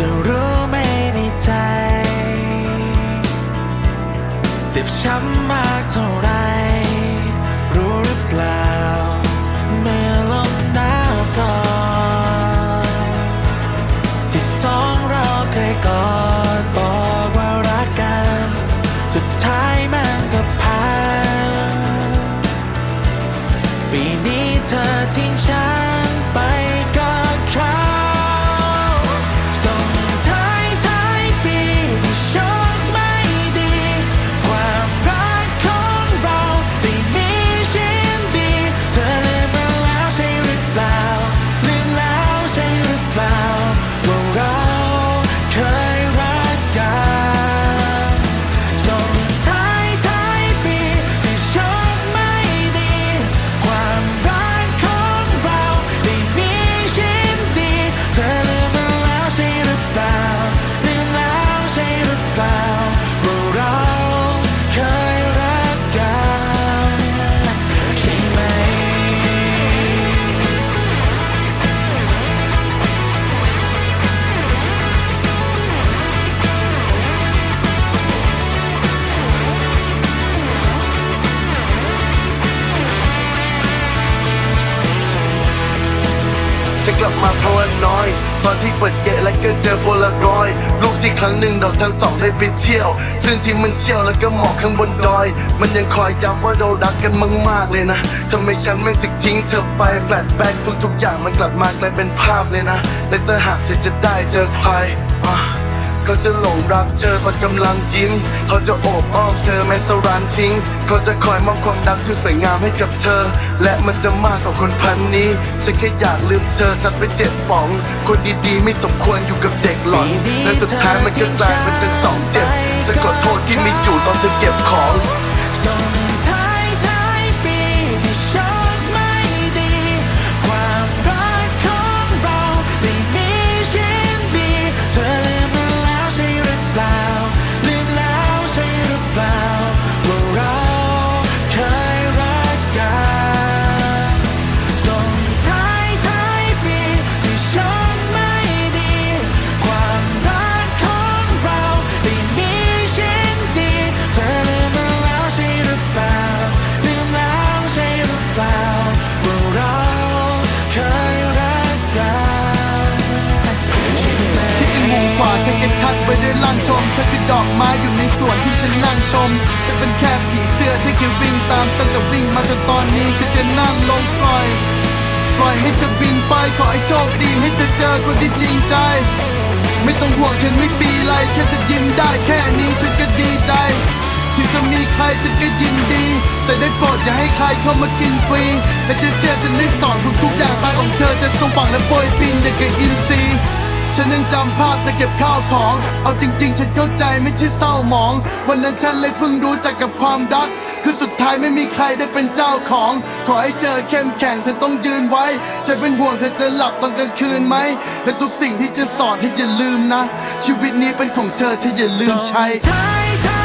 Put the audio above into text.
จะรู้ไหมในใจ เจ็บช้ำมากเท่าไร กลับมาเพราะว่าน้อย ตอนที่เปิดเกะแล้วก็เจอโพลารอยรูปที่ครั้งหนึ่งเราทั้งสองได้ไปเที่ยวคลื่นที่มันเชี่ยวแล้วก็หมอกข้างบนดอย มันยังคอยย้ำว่าเรารักกันมากๆเลยนะทำไมฉันไม่สิกทิ้งเธอไปแฟลชแบ็กทุกๆอย่างมันกลับมากลายเป็นภาพเลยนะและจะหากจะจะได้เจอใคร เขาจะหลงรักเธอตอนกำลังยิ้มเขาจะโอบอ้อมเธอไม่สรานทิ้งเขาจะคอยมอบความรักที่สวยงามให้กับเธอ และมันจะมากกว่าคนพันนี้ ฉันแค่อยากลืมเธอสัตว์ไปเจ็ดป๋อง คนดีๆไม่สมควรอยู่กับเด็กหลอนและสุดท้ายมันก็กลายเป็นสองเจ็บฉันขอโทษที่ไม่อยู่ตอนเธอเก็บของ ฉันทักไปด้วยลั่นชมเธอคือดอกไม้อยู่ในสวนที่ฉันนั่งชม ฉันเป็นแค่ผีเสื้อที่แค่วิ่งตามตั้งแต่วิ่งมาจนตอนนี้ฉันจะนั่งลงปล่อย ปล่อยให้เธอบินไปขอให้โชคดีให้เธอเจอคนที่จริงใจ ไม่ต้องห่วงฉันไม่ฟีไรแค่เธอยิ้มได้แค่นี้ฉันก็ดีใจที่จะมีใครฉันก็ยินดี แต่ได้โปรดอย่าให้ใครเข้ามากินฟรี และฉันเชื่อฉันได้สอนทุกๆอย่างตาของเธอจะสมหวังและโปรยบินอย่างกับอินทรี ฉันยังจำภาพแต่เก็บข้าวของ เอาจริง ๆ ฉันเข้าใจไม่ใช่เศร้าหมอง วันนั้นฉันเลยเพิ่งรู้จักกับความรัก คือสุดท้ายไม่มีใครได้เป็นเจ้าของ ขอให้เธอเข้มแข็งเธอต้องยืนไว้จะเป็นห่วงเธอจะหลับตอนกลางคืนไหม และทุกสิ่งที่จะสอนให้อย่าลืมนะ ชีวิตนี้เป็นของเธอเธออย่าลืมใช้